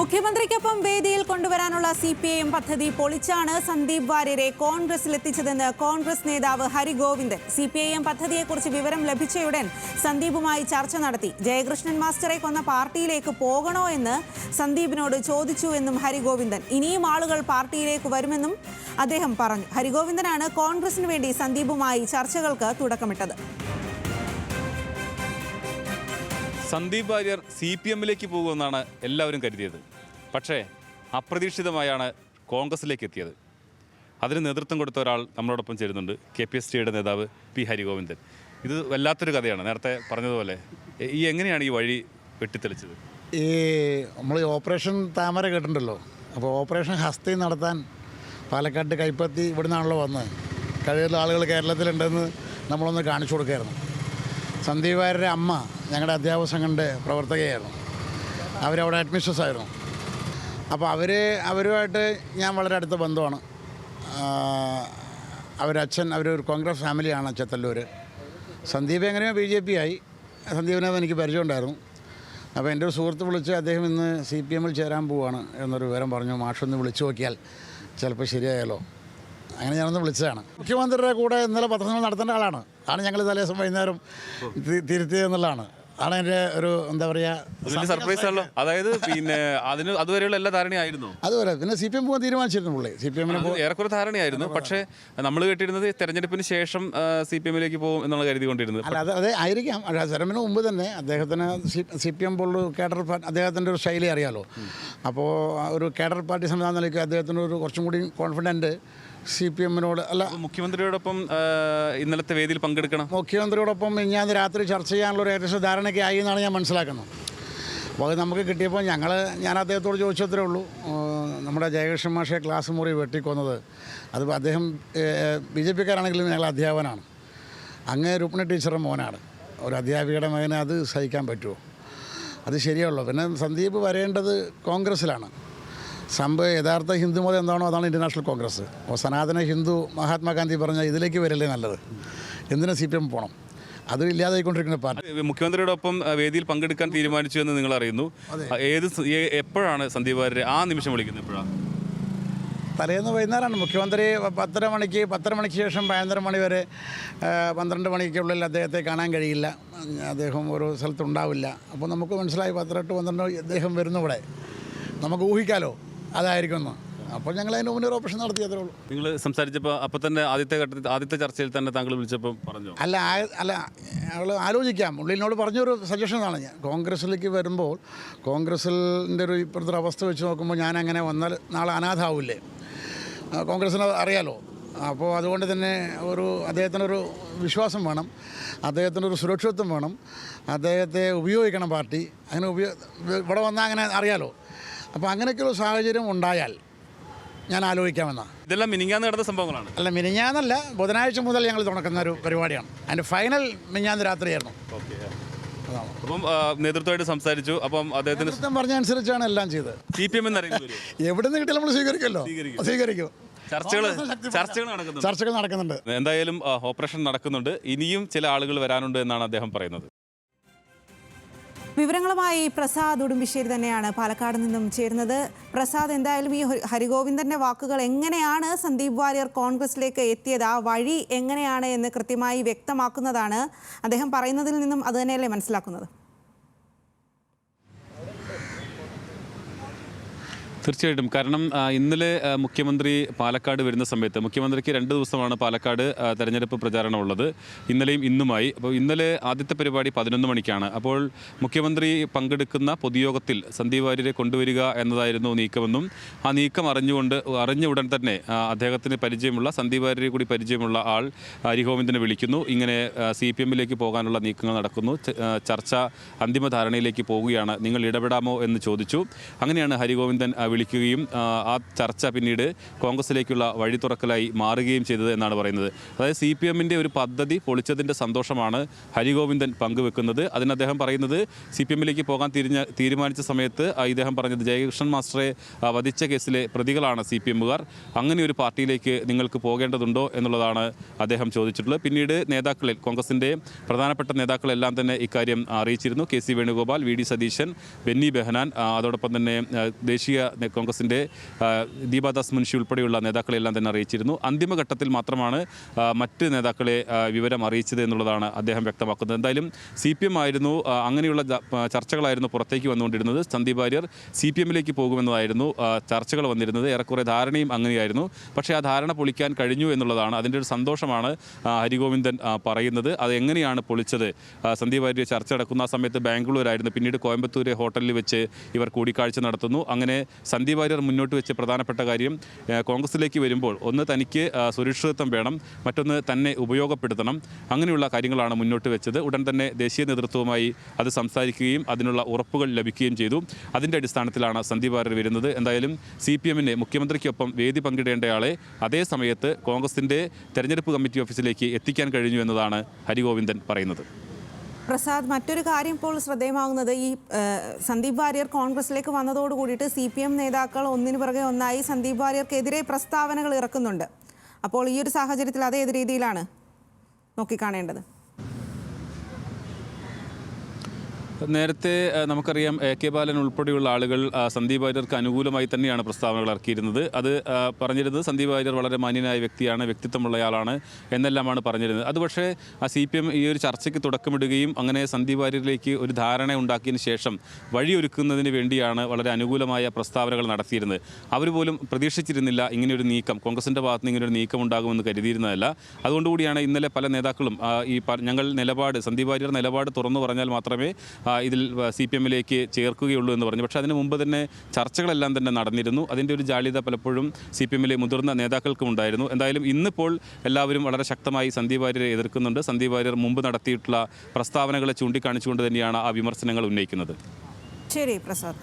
മുഖ്യമന്ത്രിക്കൊപ്പം വേദിയിൽ കൊണ്ടുവരാനുള്ള C P I M പദ്ധതി പൊളിച്ചാണ് സന്ദീപ് വാര്യരെ കോൺഗ്രസിലെത്തിച്ചതെന്ന് കോൺഗ്രസ് നേതാവ് Harigovindan. C P I M പദ്ധതിയെക്കുറിച്ച് വിവരം ലഭിച്ചയുടൻ സന്ദീപുമായി ചർച്ച നടത്തി. ജയകൃഷ്ണൻ മാസ്റ്ററെ കൊന്ന പാർട്ടിയിലേക്ക് പോകണോ എന്ന് സന്ദീപിനോട് ചോദിച്ചു എന്നും ഹരിഗോവിന്ദൻ. ഇനിയും ആളുകൾ പാർട്ടിയിലേക്ക് വരുമെന്നും അദ്ദേഹം പറഞ്ഞു. ഹരിഗോവിന്ദനാണ് കോൺഗ്രസിന് വേണ്ടി സന്ദീപുമായി ചർച്ചകൾക്ക് തുടക്കമിട്ടത്. സന്ദീപ് വാര്യർ സി പി എമ്മിലേക്ക് പോകുമെന്നാണ് എല്ലാവരും കരുതിയത്. പക്ഷേ അപ്രതീക്ഷിതമായാണ് കോൺഗ്രസിലേക്ക് എത്തിയത് അതിന് നേതൃത്വം കൊടുത്ത ഒരാൾ നമ്മളോടൊപ്പം ചേരുന്നുണ്ട്. കെ പി എസ് ടിയുടെ നേതാവ് പി ഹരിഗോവിന്ദൻ. ഇത് വല്ലാത്തൊരു കഥയാണ്. നേരത്തെ പറഞ്ഞതുപോലെ ഈ എങ്ങനെയാണ് ഈ വഴി വെട്ടിത്തെളിച്ചത്? ഈ നമ്മൾ ഓപ്പറേഷൻ താമര കേട്ടിട്ടുണ്ടല്ലോ. അപ്പോൾ ഓപ്പറേഷൻ ഹസ്തി നടത്താൻ പാലക്കാട്ട് കൈപ്പത്തി ഇവിടെ നിന്നാണല്ലോ വന്നത്. കഴിയുന്ന ആളുകൾ കേരളത്തിലുണ്ടെന്ന് നമ്മളൊന്ന് കാണിച്ചു കൊടുക്കുകയായിരുന്നു സന്ദീപ് വാര്യരുടെ അമ്മ ഞങ്ങളുടെ അധ്യാപക സംഘന്റെ പ്രവർത്തകയായിരുന്നു. അവരവിടെ അഡ്മിഷൻസ് ആയിരുന്നു. അപ്പോൾ അവർ അവരുമായിട്ട് ഞാൻ വളരെ അടുത്ത ബന്ധമാണ്. അവരച്ഛൻ അവരൊരു കോൺഗ്രസ് ഫാമിലിയാണ് ചെത്തല്ലൂർ. സന്ദീപ് എങ്ങനെയോ ബി ജെ പി ആയി. സന്ദീപിനെ എനിക്ക് പരിചയമുണ്ടായിരുന്നു. അപ്പോൾ എന്റെ ഒരു സുഹൃത്ത് വിളിച്ച് അദ്ദേഹം ഇന്ന് സി പി എമ്മിൽ ചേരാൻ പോവാണ് എന്നൊരു വിവരം പറഞ്ഞു. മാഷൊന്ന് വിളിച്ചു നോക്കിയാൽ ചിലപ്പോൾ ശരിയായാലോ. അങ്ങനെ ഞാനൊന്ന് വിളിച്ചതാണ്. മുഖ്യമന്ത്രിയുടെ കൂടെ ഇന്നലെ പത്രങ്ങൾ നടത്തേണ്ട ആളാണ്. അതാണ് ഞങ്ങൾ തലേദിവസം വൈകുന്നേരം തി- തിരുത്തിയതെന്നുള്ളതാണ് ആണ് എന്റെ ഒരു എന്താ പറയുക വലിയ സർപ്രൈസ് ആണല്ലോ. അതായത് പിന്നെ അതിന് അതുവരെയുള്ള എല്ലാ ധാരണയായിരുന്നു. അതുപോലെ പിന്നെ സി പി എം പോകാൻ തീരുമാനിച്ചിരുന്നു പുള്ളി. സി പി എമ്മിന് അത് ഏറെക്കുറെ ധാരണയായിരുന്നു. പക്ഷേ നമ്മൾ കേട്ടിരുന്നത് തെരഞ്ഞെടുപ്പിന് ശേഷം സി പി എമ്മിലേക്ക് പോകും എന്നുള്ള കരുതിക്കൊണ്ടിരുന്നത് അല്ല അത് അതെ ആയിരിക്കാം. സെറമിന് മുമ്പ് തന്നെ അദ്ദേഹത്തിന് സി സി പി എം പോലുള്ള കേഡർ പാർട്ടി അദ്ദേഹത്തിന്റെ ഒരു ശൈലി അറിയാമല്ലോ അപ്പോൾ ഒരു കേഡർ പാർട്ടി സംവിധാനം നിലയ്ക്ക് അദ്ദേഹത്തിന് ഒരു കുറച്ചും കൂടി കോൺഫിഡന്റ് സി പി എമ്മിനോട് അല്ല. മുഖ്യമന്ത്രിയോടൊപ്പം ഇന്നലത്തെ വേദിയിൽ പങ്കെടുക്കണം. മുഖ്യമന്ത്രിയോടൊപ്പം ഞാൻ രാത്രി ചർച്ച ചെയ്യാനുള്ള ഒരു ഏകദേശം ധാരണയൊക്കെ ആയി എന്നാണ് ഞാൻ മനസ്സിലാക്കുന്നത്. അപ്പോൾ അത് നമുക്ക് കിട്ടിയപ്പോൾ ഞങ്ങൾ ഞാൻ അദ്ദേഹത്തോട് ചോദിച്ചത്രേ ഉള്ളൂ. നമ്മുടെ ജയകൃഷ്ണൻ മാഷെ ക്ലാസ് മുറി വെട്ടിക്കൊന്നത്. അത് അദ്ദേഹം ബി ജെ പിക്കാരാണെങ്കിലും ഞങ്ങൾ അധ്യാപകനാണ്. അങ്ങേ രുക്മിണി ടീച്ചറുടെ മോനാണ്. ഒരു അധ്യാപികയുടെ മകനെ അത് സഹിക്കാൻ പറ്റുമോ? അത് ശരിയുള്ളൂ പിന്നെ സന്ദീപ് വരേണ്ടത് കോൺഗ്രസ്സിലാണ്. സംഭവം യഥാർത്ഥ ഹിന്ദു മതം എന്താണോ അതാണ് ഇന്റർനാഷണൽ കോൺഗ്രസ്. അപ്പോൾ സനാതന ഹിന്ദു മഹാത്മാഗാന്ധി പറഞ്ഞ ഇതിലേക്ക് വരല്ലേ നല്ലത്? എന്തിനാ സി പി എം പോകണം അത് ഇല്ലാതായിക്കൊണ്ടിരിക്കുന്ന പാർട്ടി. മുഖ്യമന്ത്രിയോടൊപ്പം ഒപ്പം വേദിയിൽ പങ്കെടുക്കാൻ തീരുമാനിച്ചു എന്ന് നിങ്ങൾ അറിയുന്നു ഏത് എപ്പോഴാണ് സന്ദീപ് വാര്യരെ ആ നിമിഷം വിളിക്കുന്നത് എപ്പോഴാണ് തലേന്ന് വൈകുന്നേരമാണ്. മുഖ്യമന്ത്രി പത്തര മണിക്ക് പത്തര മണിക്ക് ശേഷം പതിനൊന്നര മണി വരെ പന്ത്രണ്ട് മണിക്കുള്ളിൽ അദ്ദേഹത്തെ കാണാൻ കഴിയില്ല. അദ്ദേഹം ഒരു സ്ഥലത്തുണ്ടാവില്ല. അപ്പോൾ നമുക്ക് മനസ്സിലായി പത്തരട്ട് പന്ത്രണ്ട് അദ്ദേഹം വരുന്നു ഇവിടെ. നമുക്ക് ഊഹിക്കാലോ? അതായിരിക്കുമെന്ന് അപ്പോൾ ഞങ്ങൾ അതിന് മുന്നേ ഓപ്പറേഷൻ നടത്തിയതേ ഉള്ളൂ. നിങ്ങൾ സംസാരിച്ചപ്പോൾ അപ്പോൾ തന്നെ ആദ്യത്തെ ഘട്ടത്തിൽ ആദ്യത്തെ ചർച്ചയിൽ തന്നെ താങ്കൾ വിളിച്ചപ്പോൾ പറഞ്ഞു? അല്ല അല്ല അവൾ ആലോചിക്കാം. ഉള്ളിനോട് പറഞ്ഞൊരു സജഷനാണ് ഞാൻ. കോൺഗ്രസ്സിലേക്ക് വരുമ്പോൾ കോൺഗ്രസിന്റെ ഒരു ഇപ്പോഴത്തെ ഒരു അവസ്ഥ വെച്ച് നോക്കുമ്പോൾ ഞാൻ അങ്ങനെ വന്നാൽ നാളെ അനാഥാവില്ലേ? കോൺഗ്രസ്സിന് അറിയാലോ? അപ്പോൾ അതുകൊണ്ട് തന്നെ ഒരു അദ്ദേഹത്തിനൊരു വിശ്വാസം വേണം. അദ്ദേഹത്തിനൊരു സുരക്ഷിതത്വം വേണം. അദ്ദേഹത്തെ ഉപയോഗിക്കണം പാർട്ടി. അങ്ങനെ ഉപയോഗ ഇവിടെ വന്നാൽ അങ്ങനെ അറിയാലോ? അപ്പോൾ അങ്ങനെയൊക്കെയുള്ള സാഹചര്യം ഉണ്ടായാൽ ഞാൻ ആലോചിക്കാമെന്നാണ് ഇതെല്ലാം മിനിങ്ങാന്ന് നടന്ന സംഭവങ്ങളാണ്. അല്ല മിനിഞ്ഞാന്നല്ല ബുധനാഴ്ച മുതൽ ഞങ്ങൾ തുടക്കുന്ന ഒരു പരിപാടിയാണ്. അതിന്റെ ഫൈനൽ മിനിഞ്ഞാന്ന് രാത്രിയായിരുന്നു. അതാണ്. അപ്പം ആ, നേതൃത്വമായിട്ട് സംസാരിച്ചു. അപ്പം അദ്ദേഹത്തിന് പറഞ്ഞ അനുസരിച്ചാണ് എല്ലാം ചെയ്തത്. C P M എന്നറിയുന്നത്? എവിടെ നിന്ന് കിട്ടിയാലും നമ്മൾ സ്വീകരിക്കുമല്ലോ. സ്വീകരിക്കും. സ്വീകരിക്കും. ചർച്ചകൾ ചർച്ചകൾ നടക്കുന്നുണ്ട്. ചർച്ചകൾ നടക്കുന്നുണ്ട്. എന്തായാലും ആ, ഓപ്പറേഷൻ നടക്കുന്നുണ്ട്. ഇനിയും ചില ആളുകൾ വരാനുണ്ട് എന്നാണ് അദ്ദേഹം പറയുന്നത്. വിവരങ്ങളുമായി പ്രസാദ് ഉടുമ്പിശ്ശേരി തന്നെയാണ് പാലക്കാട് നിന്നും ചേരുന്നത്. പ്രസാദ് എന്തായാലും ഈ ഹരിഗോവിന്ദന്റെ വാക്കുകൾ എങ്ങനെയാണ് സന്ദീപ് വാര്യർ കോൺഗ്രസിലേക്ക് എത്തിയത്? ആ വഴി എങ്ങനെയാണ് എന്ന് കൃത്യമായി വ്യക്തമാക്കുന്നതാണ് അദ്ദേഹം പറയുന്നതിൽ നിന്നും അത് തന്നെയല്ലേ മനസ്സിലാക്കുന്നത്? തീർച്ചയായിട്ടും. കാരണം ഇന്നലെ മുഖ്യമന്ത്രി പാലക്കാട് വരുന്ന സമയത്ത് മുഖ്യമന്ത്രിക്ക് രണ്ട് ദിവസമാണ് പാലക്കാട് തെരഞ്ഞെടുപ്പ് പ്രചാരണം ഉള്ളത്. ഇന്നലെയും ഇന്നുമായി. അപ്പോൾ ഇന്നലെ ആദ്യത്തെ പരിപാടി പതിനൊന്ന് മണിക്കാണ്. അപ്പോൾ മുഖ്യമന്ത്രി പങ്കെടുക്കുന്ന പൊതുയോഗത്തിൽ സന്ദീപ് വാര്യരെ കൊണ്ടുവരിക എന്നതായിരുന്നു നീക്കമെന്നും ആ നീക്കം അറിഞ്ഞുകൊണ്ട് അറിഞ്ഞ ഉടൻ തന്നെ അദ്ദേഹത്തിന് പരിചയമുള്ള സന്ദീപ് വാര്യരെ കൂടി പരിചയമുള്ള ആൾ ഹരിഗോവിന്ദനെ വിളിക്കുന്നു. ഇങ്ങനെ സി പി എമ്മിലേക്ക് പോകാനുള്ള നീക്കങ്ങൾ നടക്കുന്നു. ചർച്ച അന്തിമ ധാരണയിലേക്ക് പോവുകയാണ്. നിങ്ങൾ ഇടപെടാമോ എന്ന് ചോദിച്ചു. അങ്ങനെയാണ് ഹരിഗോവിന്ദൻ വിളിക്കുകയും ആ, ചർച്ച പിന്നീട് കോൺഗ്രസിലേക്കുള്ള വഴി തുറക്കലായി മാറുകയും ചെയ്തത് എന്നാണ് പറയുന്നത്. അതായത് സി പി എമ്മിന്റെ ഒരു പദ്ധതി പൊളിച്ചതിന്റെ സന്തോഷമാണ് ഹരിഗോവിന്ദൻ പങ്കുവെക്കുന്നത്. അതിന് അദ്ദേഹം പറയുന്നത് സി പി എമ്മിലേക്ക് പോകാൻ തിരിഞ്ഞ തീരുമാനിച്ച സമയത്ത് ഇദ്ദേഹം പറഞ്ഞത് ജയകൃഷ്ണൻ മാസ്റ്ററെ വധിച്ച കേസിലെ പ്രതികളാണ് സി പി എമ്മുകാർ. അങ്ങനെ ഒരു പാർട്ടിയിലേക്ക് നിങ്ങൾക്ക് പോകേണ്ടതുണ്ടോ എന്നുള്ളതാണ് അദ്ദേഹം ചോദിച്ചിട്ടുള്ളത്. പിന്നീട് നേതാക്കളിൽ കോൺഗ്രസിന്റെ പ്രധാനപ്പെട്ട നേതാക്കളെല്ലാം തന്നെ ഇക്കാര്യം അറിയിച്ചിരുന്നു. K C Venugopal V D Satheesan Benny Behanan അതോടൊപ്പം തന്നെ ദേശീയ കോൺഗ്രസിന്റെ ദീപാദാസ് മുൻഷി ഉൾപ്പെടെയുള്ള നേതാക്കളെല്ലാം തന്നെ അറിയിച്ചിരുന്നു. അന്തിമഘട്ടത്തിൽ മാത്രമാണ് മറ്റ് നേതാക്കളെ വിവരം അറിയിച്ചത് എന്നുള്ളതാണ് അദ്ദേഹം വ്യക്തമാക്കുന്നത്. എന്തായാലും സി പി എം ആയിരുന്നു അങ്ങനെയുള്ള ചർച്ചകളായിരുന്നു പുറത്തേക്ക് വന്നുകൊണ്ടിരുന്നത്. സന്ദീപ് വാര്യർ സി പി എമ്മിലേക്ക് പോകുമെന്നതായിരുന്നു ചർച്ചകൾ വന്നിരുന്നത്. ഏറെക്കുറെ ധാരണയും അങ്ങനെയായിരുന്നു. പക്ഷേ ആ ധാരണ പൊളിക്കാൻ കഴിഞ്ഞു എന്നുള്ളതാണ് അതിന്റെ ഒരു സന്തോഷമാണ് ഹരിഗോവിന്ദൻ പറയുന്നത്. അത് എങ്ങനെയാണ് പൊളിച്ചത്? സന്ദീപ് വാര്യർ ചർച്ച നടക്കുന്ന ആ സമയത്ത് ബാംഗ്ലൂരായിരുന്നു. പിന്നീട് കോയമ്പത്തൂർ ഹോട്ടലിൽ വെച്ച് ഇവർ കൂടിക്കാഴ്ച നടത്തുന്നു. അങ്ങനെ സന്ദീപ് വാര്യർ മുന്നോട്ട് വെച്ച പ്രധാനപ്പെട്ട കാര്യം കോൺഗ്രസിലേക്ക് വരുമ്പോൾ ഒന്ന് തനിക്ക് സുരക്ഷിതത്വം വേണം മറ്റൊന്ന് തന്നെ ഉപയോഗപ്പെടുത്തണം. അങ്ങനെയുള്ള കാര്യങ്ങളാണ് മുന്നോട്ട് വെച്ചത്. ഉടൻ തന്നെ ദേശീയ നേതൃത്വവുമായി അത് സംസാരിക്കുകയും അതിനുള്ള ഉറപ്പുകൾ ലഭിക്കുകയും ചെയ്തു. അതിന്റെ അടിസ്ഥാനത്തിലാണ് സന്ദീപ് വാര്യർ വരുന്നത്. എന്തായാലും സി പി എമ്മിനെ മുഖ്യമന്ത്രിക്കൊപ്പം വേദി പങ്കിടേണ്ടയാളെ അതേ സമയത്ത് കോൺഗ്രസിന്റെ തെരഞ്ഞെടുപ്പ് കമ്മിറ്റി ഓഫീസിലേക്ക് എത്തിക്കാൻ കഴിഞ്ഞു എന്നതാണ് ഹരിഗോവിന്ദൻ പറയുന്നത്. പ്രസാദ് മറ്റൊരു കാര്യം ഇപ്പോൾ ശ്രദ്ധേയമാകുന്നത് ഈ സന്ദീപ് വാര്യർ കോൺഗ്രസിലേക്ക് വന്നതോട് കൂടിയിട്ട് സി പി എം നേതാക്കൾ ഒന്നിനു പുറകെ ഒന്നായി സന്ദീപ് വാര്യർക്കെതിരെ പ്രസ്താവനകൾ ഇറക്കുന്നുണ്ട്. അപ്പോൾ ഈ ഒരു സാഹചര്യത്തിൽ അത് ഏത് രീതിയിലാണ് നോക്കിക്കാണേണ്ടത്? നേരത്തെ നമുക്കറിയാം എ കെ ബാലൻ ഉൾപ്പെടെയുള്ള ആളുകൾ സന്ദീപ് വാര്യർക്ക് അനുകൂലമായി തന്നെയാണ് പ്രസ്താവനകൾ ഇറക്കിയിരുന്നത്. അത് പറഞ്ഞിരുന്നത് സന്ദീപ് വാര്യർ വളരെ മാന്യനായ വ്യക്തിയാണ് വ്യക്തിത്വമുള്ളയാളാണ് എന്നെല്ലാമാണ് പറഞ്ഞിരുന്നത്. അത് പക്ഷേ ആ സി പി എം ഈ ഒരു ചർച്ചയ്ക്ക് തുടക്കമിടുകയും അങ്ങനെ സന്ദീപ് വാര്യരിലേക്ക് ഒരു ധാരണ ഉണ്ടാക്കിയതിന് ശേഷം വഴിയൊരുക്കുന്നതിന് വേണ്ടിയാണ് വളരെ അനുകൂലമായ പ്രസ്താവനകൾ നടത്തിയിരുന്നത്. അവർ പോലും പ്രതീക്ഷിച്ചിരുന്നില്ല ഇങ്ങനെയൊരു നീക്കം കോൺഗ്രസിന്റെ ഭാഗത്ത് നിന്ന് ഇങ്ങനൊരു നീക്കം ഉണ്ടാകുമെന്ന് കരുതിയിരുന്നതല്ല. അതുകൊണ്ടുകൂടിയാണ് ഇന്നലെ പല നേതാക്കളും ഈ ഞങ്ങൾ നിലപാട് സന്ദീപ് വാര്യർ നിലപാട് തുറന്നു പറഞ്ഞാൽ മാത്രമേ ഇതിൽ സി പി എമ്മിലേക്ക് ചേർക്കുകയുള്ളൂ എന്ന് പറഞ്ഞു. പക്ഷേ അതിന് മുമ്പ് തന്നെ ചർച്ചകളെല്ലാം തന്നെ നടന്നിരുന്നു. അതിന്റെ ഒരു ജാള്യത പലപ്പോഴും സി പി എമ്മിലെ മുതിർന്ന നേതാക്കൾക്കും ഉണ്ടായിരുന്നു. എന്തായാലും ഇന്നിപ്പോൾ എല്ലാവരും വളരെ ശക്തമായി സന്ദീപ് വാര്യരെ എതിർക്കുന്നുണ്ട്. സന്ദീപ് വാര്യർ മുമ്പ് നടത്തിയിട്ടുള്ള പ്രസ്താവനകളെ ചൂണ്ടിക്കാണിച്ചുകൊണ്ട് തന്നെയാണ് ആ വിമർശനങ്ങൾ ഉന്നയിക്കുന്നത്. ശരി പ്രസാദ്.